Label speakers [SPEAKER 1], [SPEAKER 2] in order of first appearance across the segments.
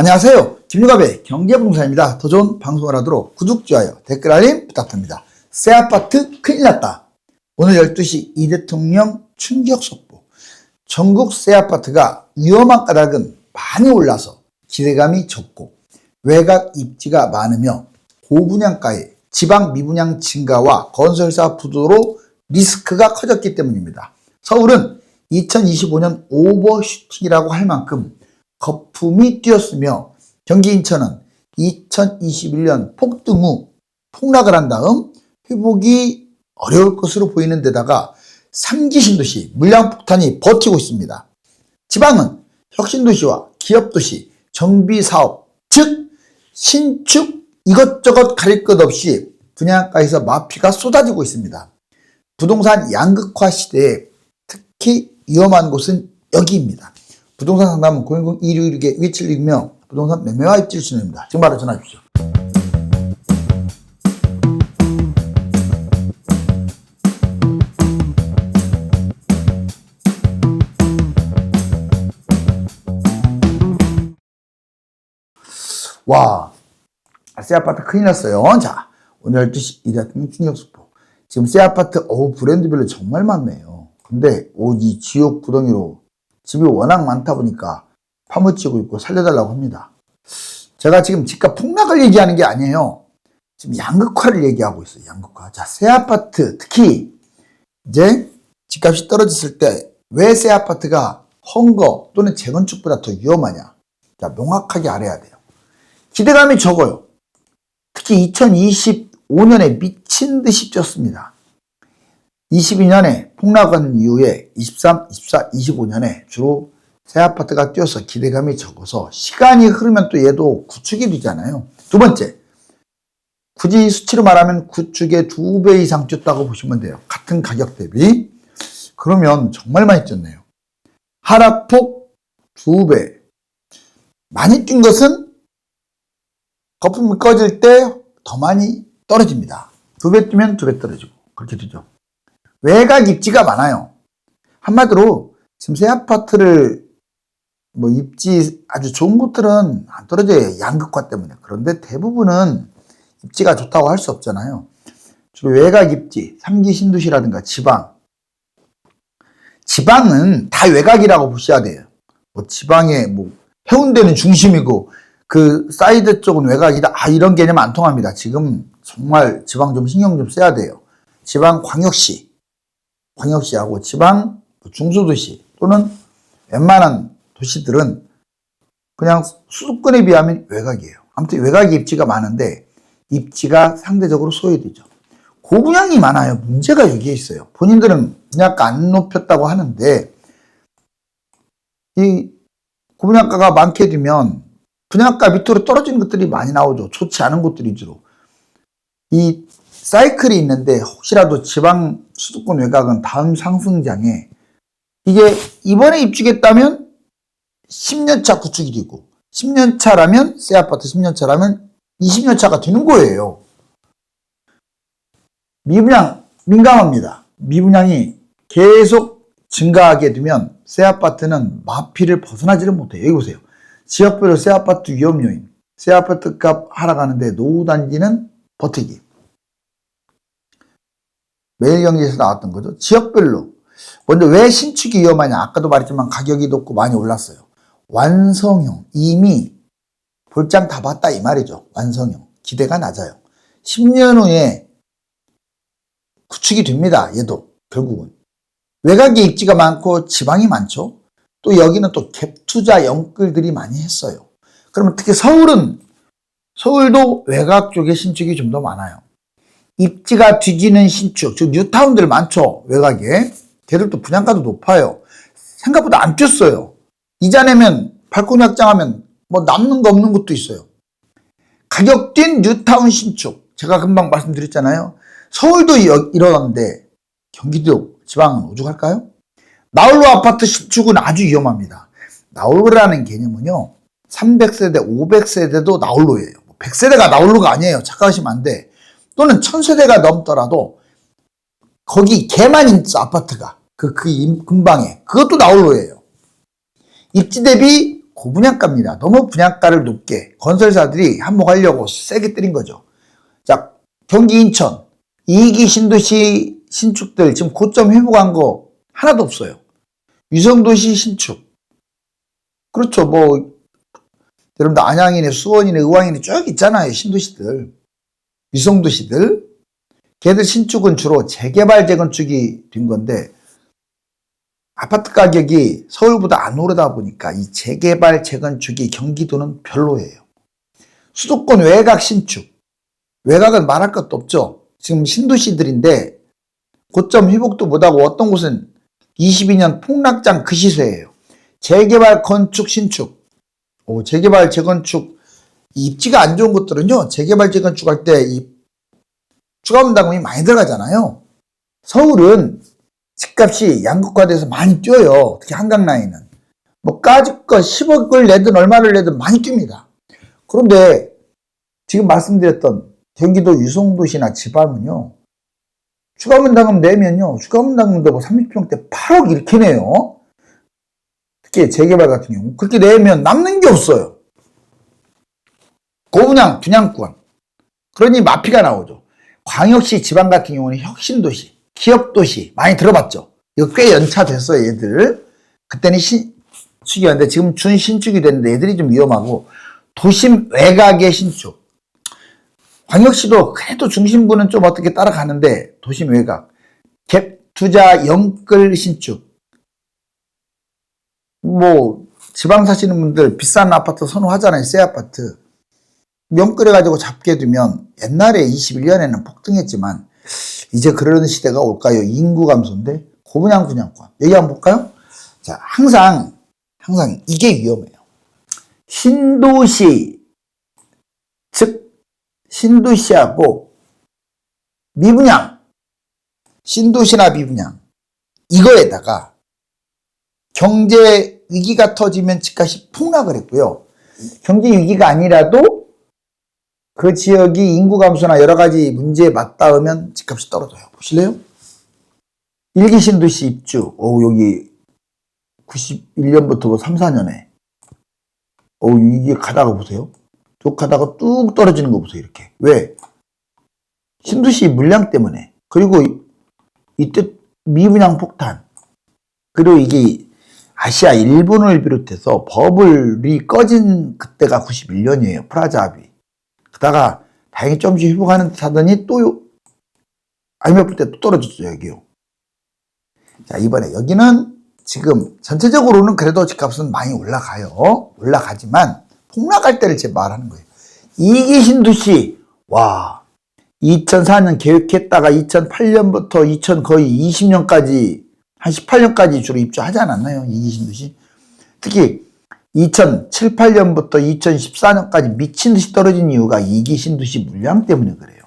[SPEAKER 1] 안녕하세요. 김유갑의 경제부동산입니다. 더 좋은 방송을 하도록 구독, 좋아요, 댓글 알림 부탁드립니다. 새 아파트 큰일 났다. 오늘 12시 이 대통령 충격 속보. 전국 새 아파트가 위험한 까닭은 많이 올라서 기대감이 적고 외곽 입지가 많으며 고분양가에 지방 미분양 증가와 건설사 부도로 리스크가 커졌기 때문입니다. 서울은 2025년 오버슈팅이라고 할 만큼 거품이 뛰었으며 경기 인천은 2021년 폭등 후 폭락을 한 다음 회복이 어려울 것으로 보이는 데다가 3기 신도시 물량폭탄이 버티고 있습니다. 지방은 혁신도시와 기업도시, 정비사업, 즉 신축 이것저것 가릴 것 없이 분양가에서 마피가 쏟아지고 있습니다. 부동산 양극화 시대에 특히 위험한 곳은 여기입니다. 부동산 상담은 010-266-1766며 부동산 매매와 입지 진행입니다. 지금 바로 전화 주십시오. 와, 새 아파트 큰일 났어요. 자, 오늘 12시 이 대통령 충격 속보. 지금 새 아파트, 어우, 브랜드별로 정말 많네요. 근데, 오, 이 지옥 구덩이로 집이 워낙 많다 보니까 파묻히고 있고 살려달라고 합니다. 제가 지금 집값 폭락을 얘기하는 게 아니에요. 지금 양극화를 얘기하고 있어요. 양극화. 자, 새 아파트, 특히 이제 집값이 떨어졌을 때 왜 새 아파트가 헌거 또는 재건축보다 더 위험하냐? 자, 명확하게 알아야 돼요. 기대감이 적어요. 특히 2025년에 미친 듯이 쪘습니다. 22년에 폭락한 이후에 23, 24, 25년에 주로 새 아파트가 뛰어서 기대감이 적어서 시간이 흐르면 또 얘도 구축이 되잖아요. 두 번째, 굳이 수치로 말하면 구축의 두 배 이상 뛰었다고 보시면 돼요. 같은 가격 대비. 그러면 정말 많이 뛰었네요. 하락폭 두 배. 많이 뛴 것은 거품이 꺼질 때 더 많이 떨어집니다. 두 배 뛰면 두 배 떨어지고 그렇게 되죠. 외곽 입지가 많아요. 한마디로 지금 새 아파트를 뭐 입지 아주 좋은 곳들은 안 떨어져요. 양극화 때문에. 그런데 대부분은 입지가 좋다고 할 수 없잖아요. 주로 외곽 입지, 3기 신도시라든가 지방. 지방은 다 외곽이라고 보셔야 돼요. 뭐 지방에 뭐 해운대는 중심이고 그 사이드 쪽은 외곽이다. 아 이런 개념 안 통합니다. 지금 정말 지방 좀 신경 좀 써야 돼요. 지방 광역시, 광역시하고 지방 중소도시 또는 웬만한 도시들은 그냥 수도권에 비하면 외곽이에요. 아무튼 외곽 입지가 많은데 입지가 상대적으로 소외되죠. 고분양이 많아요. 문제가 여기에 있어요. 본인들은 분양가 안 높였다고 하는데 이 고분양가가 많게 되면 분양가 밑으로 떨어지는 것들이 많이 나오죠. 좋지 않은 곳들이 주로. 이 사이클이 있는데 혹시라도 지방 수도권 외곽은 다음 상승장에 이게 이번에 입주겠다면 10년차 구축이 되고 10년차라면 새 아파트 10년차라면 20년차가 되는 거예요. 미분양 민감합니다. 미분양이 계속 증가하게 되면 새 아파트는 마피를 벗어나지를 못해요. 여기 보세요. 지역별로 새 아파트 위험 요인, 새 아파트 값 하락하는데 노후 단지는 버티기. 매일경제에서 나왔던 거죠. 지역별로. 먼저 왜 신축이 위험하냐? 아까도 말했지만 가격이 높고 많이 올랐어요. 완성형. 이미 볼장 다 봤다 이 말이죠. 완성형. 기대가 낮아요. 10년 후에 구축이 됩니다. 얘도 결국은. 외곽에 입지가 많고 지방이 많죠. 또 여기는 또 갭투자 영끌들이 많이 했어요. 그러면 특히 서울은 서울도 외곽 쪽에 신축이 좀 더 많아요. 입지가 뒤지는 신축, 즉 뉴타운들 많죠. 외곽에. 걔들도 분양가도 높아요. 생각보다 안 뛰었어요. 이자 내면 발코니 확장하면 뭐 남는 거 없는 것도 있어요. 가격 뛴 뉴타운 신축. 제가 금방 말씀드렸잖아요. 서울도 이러는데 경기도 지방은 오죽할까요? 나홀로 아파트 신축은 아주 위험합니다. 나홀로라는 개념은요. 300세대, 500세대도 나홀로예요. 100세대가 나홀로가 아니에요. 착각하시면 안 돼. 또는 1000세대가 넘더라도 거기 개만 있어 아파트가 그, 그 근방에 그것도 나홀로예요. 입지 대비 고분양가입니다. 너무 분양가를 높게 건설사들이 한몫하려고 세게 때린 거죠. 자, 경기 인천, 이기 신도시 신축들 지금 고점 회복한 거 하나도 없어요. 유성도시 신축. 그렇죠. 뭐, 여러분들 안양이네, 수원이네, 의왕이네 쭉 있잖아요. 신도시들. 유성도시들. 걔들 신축은 주로 재개발, 재건축이 된 건데, 아파트 가격이 서울보다 안 오르다 보니까 이 재개발, 재건축이 경기도는 별로예요. 수도권 외곽 신축. 외곽은 말할 것도 없죠. 지금 신도시들인데 고점 회복도 못하고 어떤 곳은 22년 폭락장 그 시세예요. 재개발, 건축, 신축. 오, 재개발, 재건축. 이 입지가 안 좋은 것들은요. 재개발, 재건축 할 때 이 추가 분담금이 많이 들어가잖아요. 서울은 집값이 양극화돼서 많이 뛰어요. 특히 한강 라인은. 뭐 까짓거 10억을 내든 얼마를 내든 많이 뜁니다. 그런데 지금 말씀드렸던 경기도 유성도시나 지방은요. 추가 분담금 내면요. 추가 분담금도 뭐 30평대 8억 이렇게 내요. 특히 재개발 같은 경우. 그렇게 내면 남는 게 없어요. 고분양, 분양권. 그러니 마피가 나오죠. 광역시 지방 같은 경우는 혁신도시, 기업도시 많이 들어봤죠. 이거 꽤 연차됐어요, 얘들. 그때는 신 축이었는데 지금 준신축이 됐는데 얘들이 좀 위험하고 도심 외곽의 신축. 광역시도 그래도 중심부는 좀 어떻게 따라가는데 도심 외곽. 갭 투자 영끌 신축. 뭐 지방 사시는 분들 비싼 아파트 선호하잖아요. 새 아파트. 명끌해가지고 잡게 되면 옛날에 21년에는 폭등했지만 이제 그러는 시대가 올까요? 인구 감소인데 고분양 분양권 여기 한번 볼까요? 자 항상 항상 이게 위험해요. 신도시 즉 신도시하고 미분양 신도시나 미분양 이거에다가 경제 위기가 터지면 집값이 폭락을 했고요. 경제 위기가 아니라도 그 지역이 인구 감소나 여러 가지 문제에 맞닿으면 집값이 떨어져요. 보실래요? 일기 신도시 입주. 오, 여기 91년부터 3, 4년에. 오, 이게 가다가 보세요. 쭉 가다가 뚝 떨어지는 거 보세요. 이렇게. 왜? 신도시 물량 때문에. 그리고 이때 미분양 폭탄. 그리고 이게 아시아 일본을 비롯해서 버블이 꺼진 그때가 91년이에요. 프라자 합의. 그다가 다행히 좀씩 회복하는 듯 하더니 또 IMF 때 또 떨어졌죠, 여기요. 자, 이번에 여기는 지금 전체적으로는 그래도 집값은 많이 올라가요. 올라가지만 폭락할 때를 제 말하는 거예요. 이기 신도시, 와, 2004년 계획했다가 2008년부터 2000 거의 20년까지, 한 18년까지 주로 입주하지 않았나요? 이기 신도시? 특히 2007, 8년부터 2014년까지 미친 듯이 떨어진 이유가 이기 신도시 물량 때문에 그래요.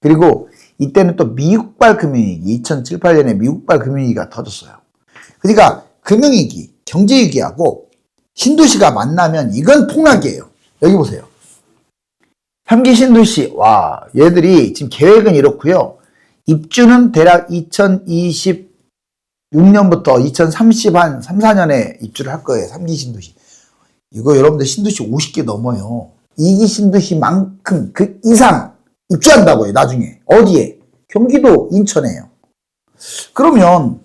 [SPEAKER 1] 그리고 이때는 또 미국발 금융위기, 2007, 8년에 미국발 금융위기가 터졌어요. 그러니까 금융위기, 경제위기하고 신도시가 만나면 이건 폭락이에요. 여기 보세요. 현기 신도시, 와, 얘들이 지금 계획은 이렇고요. 입주는 대략 2026년부터 2030 한 3, 4년에 입주를 할 거예요. 3기 신도시. 이거 여러분들 신도시 50개 넘어요. 2기 신도시만큼 그 이상 입주한다고요. 나중에. 어디에? 경기도 인천에요. 그러면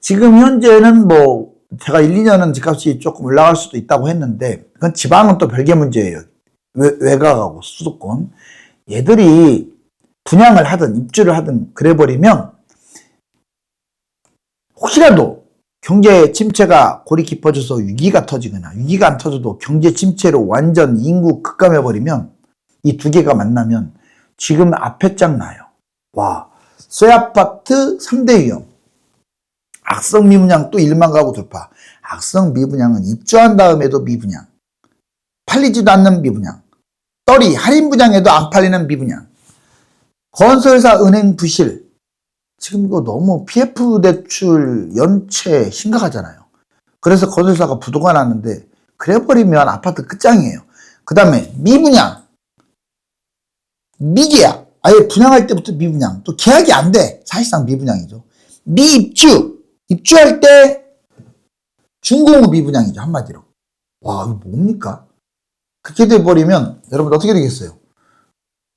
[SPEAKER 1] 지금 현재는 뭐 제가 1, 2년은 집값이 조금 올라갈 수도 있다고 했는데 그건 지방은 또 별개 문제예요. 외, 외곽하고 수도권. 얘들이 분양을 하든 입주를 하든 그래버리면 혹시라도 경제 침체가 골이 깊어져서 위기가 터지거나 위기가 안 터져도 경제 침체로 완전 인구 급감해버리면 이 두 개가 만나면 지금 앞에 짱 나요. 와, 쇠아파트 3대 위험. 악성 미분양 또 1만 가구 돌파. 악성 미분양은 입주한 다음에도 미분양. 팔리지도 않는 미분양. 떨이 할인 분양에도 안 팔리는 미분양. 건설사 은행 부실. 지금 이거 너무 PF 대출 연체 심각하잖아요. 그래서 건설사가 부도가 났는데 그래버리면 아파트 끝장이에요. 그 다음에 미분양. 미계약. 아예 분양할 때부터 미분양. 또 계약이 안 돼. 사실상 미분양이죠. 미입주. 입주할 때 중공업 미분양이죠. 한마디로. 와, 이거 뭡니까? 그렇게 돼버리면 여러분 어떻게 되겠어요?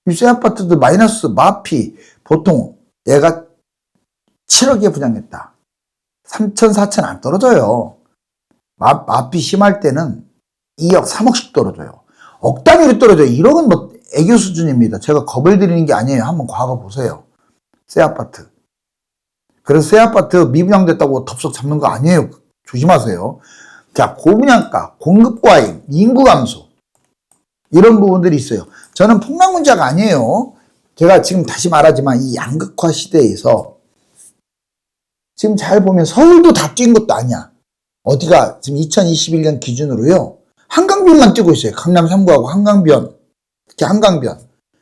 [SPEAKER 1] 이 아파트들 마이너스 마피 보통 얘가 7억에 분양했다. 3천, 4천 안 떨어져요. 마, 마피 심할 때는 2억, 3억씩 떨어져요. 억 단위로 떨어져요. 1억은 뭐 애교 수준입니다. 제가 겁을 드리는 게 아니에요. 한번 과거 보세요. 새 아파트. 그래서 새 아파트 미분양됐다고 덥석 잡는 거 아니에요. 조심하세요. 자, 고분양가, 공급 과잉, 인구 감소. 이런 부분들이 있어요. 저는 폭락 문제가 아니에요. 제가 지금 다시 말하지만 이 양극화 시대에서 지금 잘 보면 서울도 다 뛴 것도 아니야. 어디가 지금 2021년 기준으로요. 한강변만 뛰고 있어요. 강남 3구하고 한강변. 특히 한강변.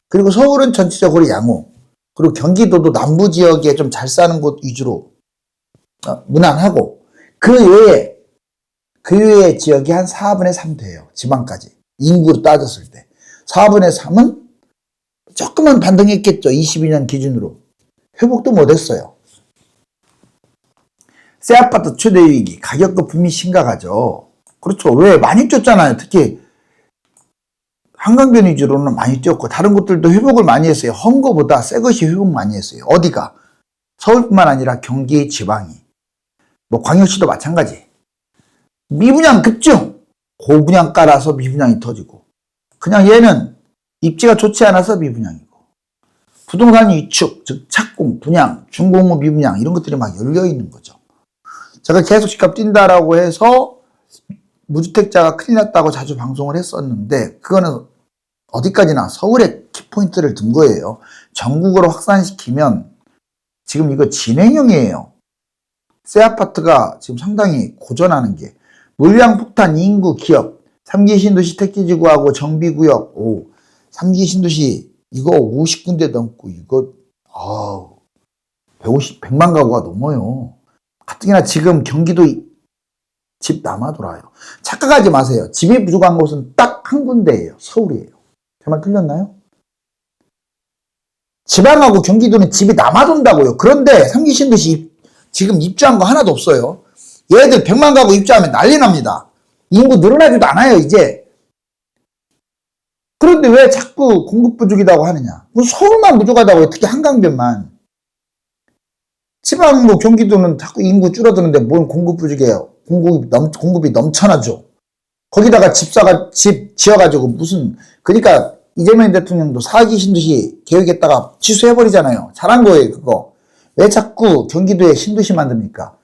[SPEAKER 1] 그리고 서울은 전체적으로 양호. 그리고 경기도도 남부 지역에 좀 잘 사는 곳 위주로 어, 무난하고 그 외에 그 외의 지역이 한 4분의 3 돼요. 지방까지. 인구로 따졌을 때. 4분의 3은 조금은 반등했겠죠. 22년 기준으로. 회복도 못했어요. 새 아파트 최대 위기, 가격 거품이 심각하죠. 그렇죠. 왜? 많이 뛰었잖아요. 특히 한강변 위주로는 많이 뛰었고 다른 곳들도 회복을 많이 했어요. 헝거보다 새 것이 회복 많이 했어요. 어디가? 서울뿐만 아니라 경기 지방이. 뭐 광역시도 마찬가지. 미분양 급증. 고분양가라서 미분양이 터지고. 그냥 얘는 입지가 좋지 않아서 미분양이고. 부동산 위축, 즉 착공, 분양, 중공업 미분양 이런 것들이 막 열려 있는 거죠. 제가 계속 집값 뛴다라고 해서 무주택자가 큰일 났다고 자주 방송을 했었는데 그거는 어디까지나 서울에 키포인트를 둔 거예요. 전국으로 확산시키면 지금 이거 진행형이에요. 새 아파트가 지금 상당히 고전하는 게 물량 폭탄 인구 기업 3기 신도시 택지지구하고 정비구역 오 3기 신도시 이거 50군데 넘고 이거 아우 150 100만 가구가 넘어요. 가뜩이나 지금 경기도 집 남아 돌아요. 착각하지 마세요. 집이 부족한 곳은 딱 한 군데예요. 서울이에요. 제 말 틀렸나요? 지방하고 경기도는 집이 남아 돈다고요. 그런데 삼기 신도시 지금 입주한 거 하나도 없어요. 얘들 100만 가구 입주하면 난리 납니다. 인구 늘어나지도 않아요, 이제. 그런데 왜 자꾸 공급 부족이라고 하느냐? 뭐 서울만 부족하다고요. 특히 한강변만. 지방 뭐 경기도는 자꾸 인구 줄어드는데 뭔 공급 부족이에요. 공급이 넘, 공급이 넘쳐나죠. 거기다가 집사가 집 지어가지고 무슨 그러니까 이재명 대통령도 사기 신도시 계획했다가 취소해버리잖아요. 잘한 거예요 그거. 왜 자꾸 경기도에 신도시 만듭니까?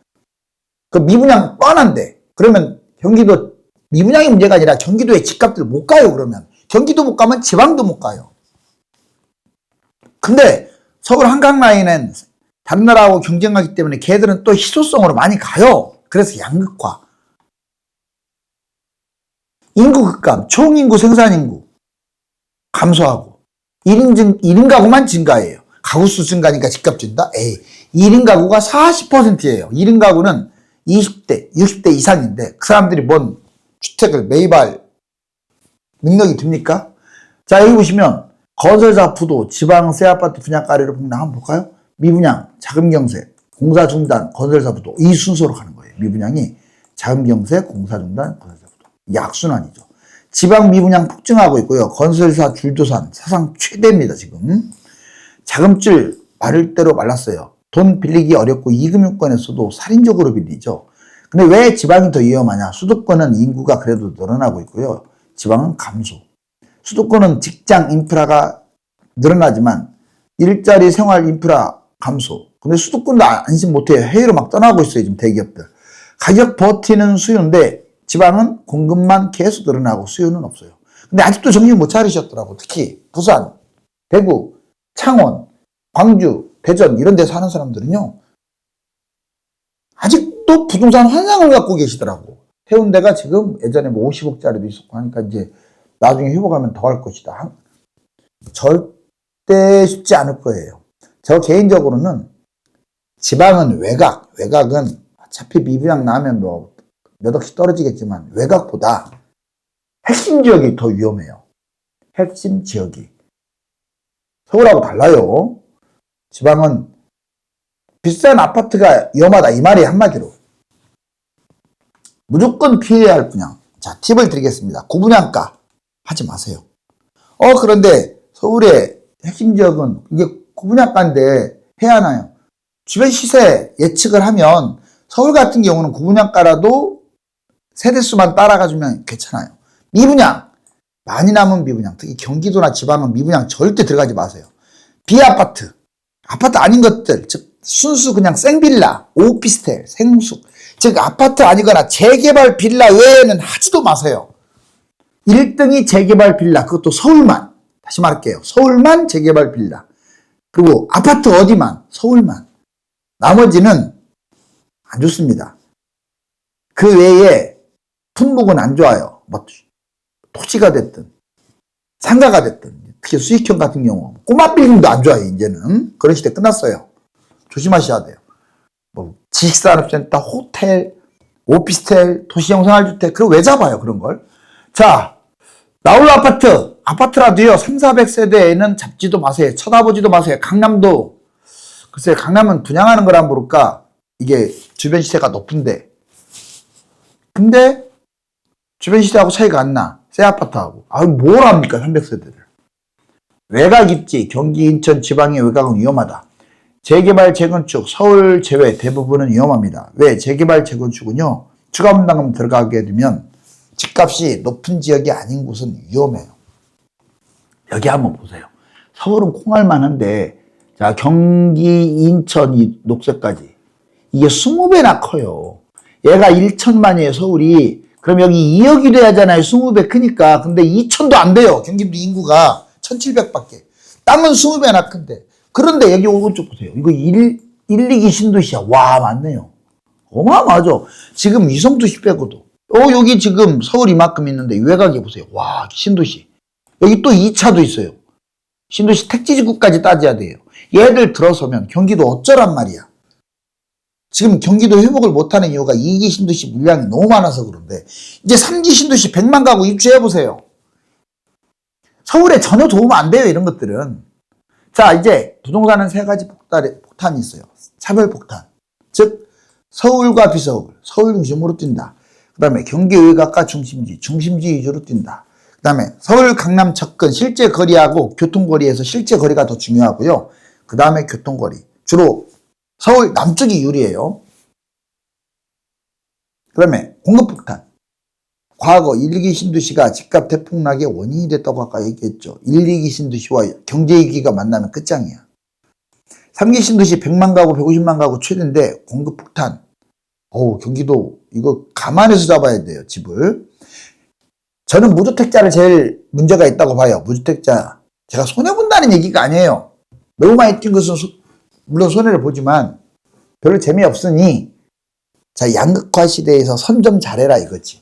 [SPEAKER 1] 그 미분양 뻔한데 그러면 경기도 미분양이 문제가 아니라 경기도에 집값들 못 가요 그러면 경기도 못 가면 지방도 못 가요. 근데 서울 한강 라인은 다른 나라하고 경쟁하기 때문에 걔들은 또 희소성으로 많이 가요. 그래서 양극화. 인구 급감, 총인구 생산인구 감소하고 1인, 증, 1인 가구만 증가해요. 가구 수 증가니까 집값 준다? 에이, 1인 가구가 40%예요. 1인 가구는 20대, 60대 이상인데 그 사람들이 뭔 주택을 매입할 능력이 됩니까? 자, 여기 보시면 건설사 부도, 지방 새 아파트 분양가를 폭락 한번 볼까요? 미분양, 자금 경세, 공사 중단, 건설사 부도 이 순서로 가는 거예요. 미분양이 자금 경세, 공사 중단, 건설사 부도. 이게 악순환이죠. 지방 미분양 폭증하고 있고요. 건설사 줄도산 사상 최대입니다, 지금. 자금줄 마를 대로 말랐어요. 돈 빌리기 어렵고 이금융권에서도 살인적으로 빌리죠. 근데 왜 지방이 더 위험하냐? 수도권은 인구가 그래도 늘어나고 있고요. 지방은 감소. 수도권은 직장 인프라가 늘어나지만 일자리 생활 인프라 감소. 근데 수도권도 안심 못해요. 해외로 막 떠나고 있어요. 지금 대기업들. 가격 버티는 수요인데 지방은 공급만 계속 늘어나고 수요는 없어요. 근데 아직도 정신 못 차리셨더라고. 특히 부산, 대구, 창원, 광주, 대전 이런 데 사는 사람들은요. 아직도 부동산 환상을 갖고 계시더라고. 해운대가 지금 예전에 뭐 50억짜리도 있었고 하니까 이제 나중에 회복하면 더 할 것이다. 절대 쉽지 않을 거예요. 저 개인적으로는 지방은 외곽, 외곽은 어차피 미분양 나면 뭐 몇 억씩 떨어지겠지만 외곽보다 핵심 지역이 더 위험해요. 핵심 지역이. 서울하고 달라요. 지방은 비싼 아파트가 위험하다 이 말이 한마디로. 무조건 피해야 할 분양. 자, 팁을 드리겠습니다. 구분양가 하지 마세요. 어, 그런데 서울의 핵심 지역은 이게 구분양가인데 해야 하나요? 주변 시세 예측을 하면 서울 같은 경우는 구분양가라도 세대수만 따라가주면 괜찮아요. 미분양, 많이 남은 미분양, 특히 경기도나 지방은 미분양 절대 들어가지 마세요. 비아파트, 아파트 아닌 것들, 즉 순수 그냥 생빌라, 오피스텔, 생숙, 즉 아파트 아니거나 재개발 빌라 외에는 하지도 마세요. 1등이 재개발 빌라, 그것도 서울만. 다시 말할게요. 서울만 재개발 빌라. 그리고 아파트 어디만, 서울만. 나머지는 안 좋습니다. 그 외에 품목은 안 좋아요. 뭐 토지가 됐든 상가가 됐든 특히 수익형 같은 경우 꼬마 빌딩도 안 좋아요. 이제는 그런 시대 끝났어요. 조심하셔야 돼요. 뭐 지식산업센터, 호텔, 오피스텔, 도시형 생활주택 그걸 왜 잡아요 그런 걸? 자 나홀로 아파트 아파트라도요 3, 400세대에는 잡지도 마세요. 쳐다보지도 마세요. 강남도 글쎄 강남은 분양하는 거란 모를까 이게 주변 시세가 높은데 근데 주변 시세하고 차이가 안 나. 새 아파트하고. 아, 뭘 합니까, 300세대를. 외곽 입지, 경기, 인천, 지방의 외곽은 위험하다. 재개발, 재건축, 서울 제외 대부분은 위험합니다. 왜? 재개발, 재건축은요, 추가 분담금 들어가게 되면 집값이 높은 지역이 아닌 곳은 위험해요. 여기 한번 보세요. 서울은 콩알만 한데, 자, 경기, 인천, 이 녹색까지. 이게 20배나 커요. 얘가 1천만이에요, 서울이. 그럼 여기 2억이 돼야잖아요. 20배 크니까. 근데 2천도 안 돼요. 경기도 인구가 1,700밖에. 땅은 20배나 큰데. 그런데 여기 오른쪽 보세요. 이거 1, 1, 2기 신도시야. 와, 맞네요. 어마어마하죠. 지금 위성도시 빼고도. 어, 여기 지금 서울 이만큼 있는데 외곽에 보세요. 와, 신도시. 여기 또 2차도 있어요. 신도시 택지지구까지 따져야 돼요. 얘들 들어서면 경기도 어쩌란 말이야. 지금 경기도 회복을 못하는 이유가 2기 신도시 물량이 너무 많아서 그런데 이제 3기 신도시 100만 가구 입주해 보세요. 서울에 전혀 도움 안 돼요 이런 것들은. 자 이제 부동산은 세 가지 폭탄, 폭탄이 있어요. 차별 폭탄. 즉 서울과 비서울, 서울 중심으로 뛴다. 그 다음에 경기 외곽과 중심지, 중심지 위주로 뛴다. 그 다음에 서울 강남 접근 실제 거리하고 교통거리에서 실제 거리가 더 중요하고요. 그 다음에 교통거리. 주로 서울 남쪽이 유리해요. 그 다음에 공급폭탄. 과거 1, 2기 신도시가 집값 대폭락의 원인이 됐다고 아까 얘기했죠. 1, 2기 신도시와 경제위기가 만나면 끝장이야. 3기 신도시 100만 가구, 150만 가구 최대인데 공급폭탄. 어우, 경기도 이거 감안해서 잡아야 돼요, 집을. 저는 무주택자를 제일 문제가 있다고 봐요. 무주택자. 제가 손해본다는 얘기가 아니에요. 너무 많이 뛴 것은 소- 물론 손해를 보지만 별로 재미없으니 자 양극화 시대에서 선 좀 잘해라 이거지.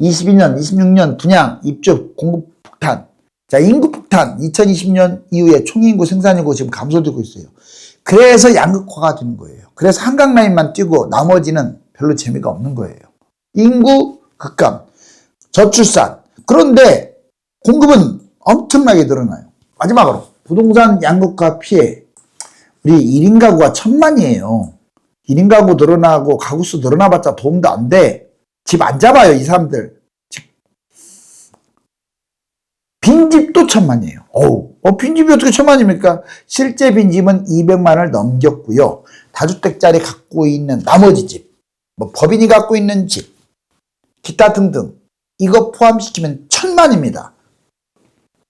[SPEAKER 1] 22년, 26년 분양, 입주, 공급 폭탄. 자 인구 폭탄 2020년 이후에 총인구 생산인구 지금 감소되고 있어요. 그래서 양극화가 되는 거예요. 그래서 한강 라인만 뛰고 나머지는 별로 재미가 없는 거예요. 인구 급감, 저출산. 그런데 공급은 엄청나게 늘어나요. 마지막으로 부동산 양극화 피해 우리 1인 가구가 천만이에요. 1인 가구 늘어나고 가구수 늘어나봤자 도움도 안 돼. 집 안 잡아요, 이 사람들. 집. 빈집도 천만이에요. 어우, 어, 빈집이 어떻게 천만입니까? 실제 빈집은 200만을 넘겼고요. 다주택자리 갖고 있는 나머지 집, 뭐 법인이 갖고 있는 집, 기타 등등. 이거 포함시키면 천만입니다.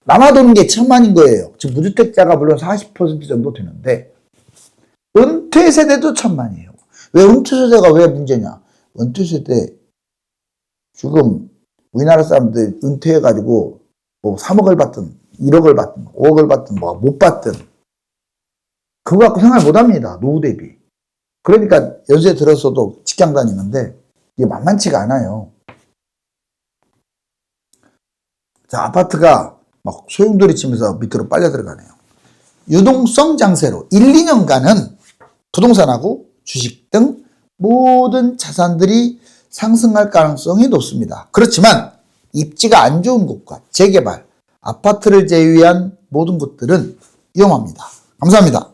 [SPEAKER 1] 남아 도는 게 천만인 거예요. 지금 무주택자가 물론 40% 정도 되는데, 은퇴 세대도 천만이에요. 왜 은퇴 세대가 왜 문제냐? 은퇴 세대 지금 우리나라 사람들 은퇴해가지고 뭐 3억을 받든 1억을 받든 5억을 받든 뭐 못 받든 그거 갖고 생활 못 합니다. 노후 대비. 그러니까 연세 들어서도 직장 다니는데 이게 만만치가 않아요. 자, 아파트가 막 소용돌이 치면서 밑으로 빨려 들어가네요. 유동성 장세로 1, 2년간은 부동산하고 주식 등 모든 자산들이 상승할 가능성이 높습니다. 그렇지만 입지가 안 좋은 곳과 재개발, 아파트를 제외한 모든 곳들은 위험합니다. 감사합니다.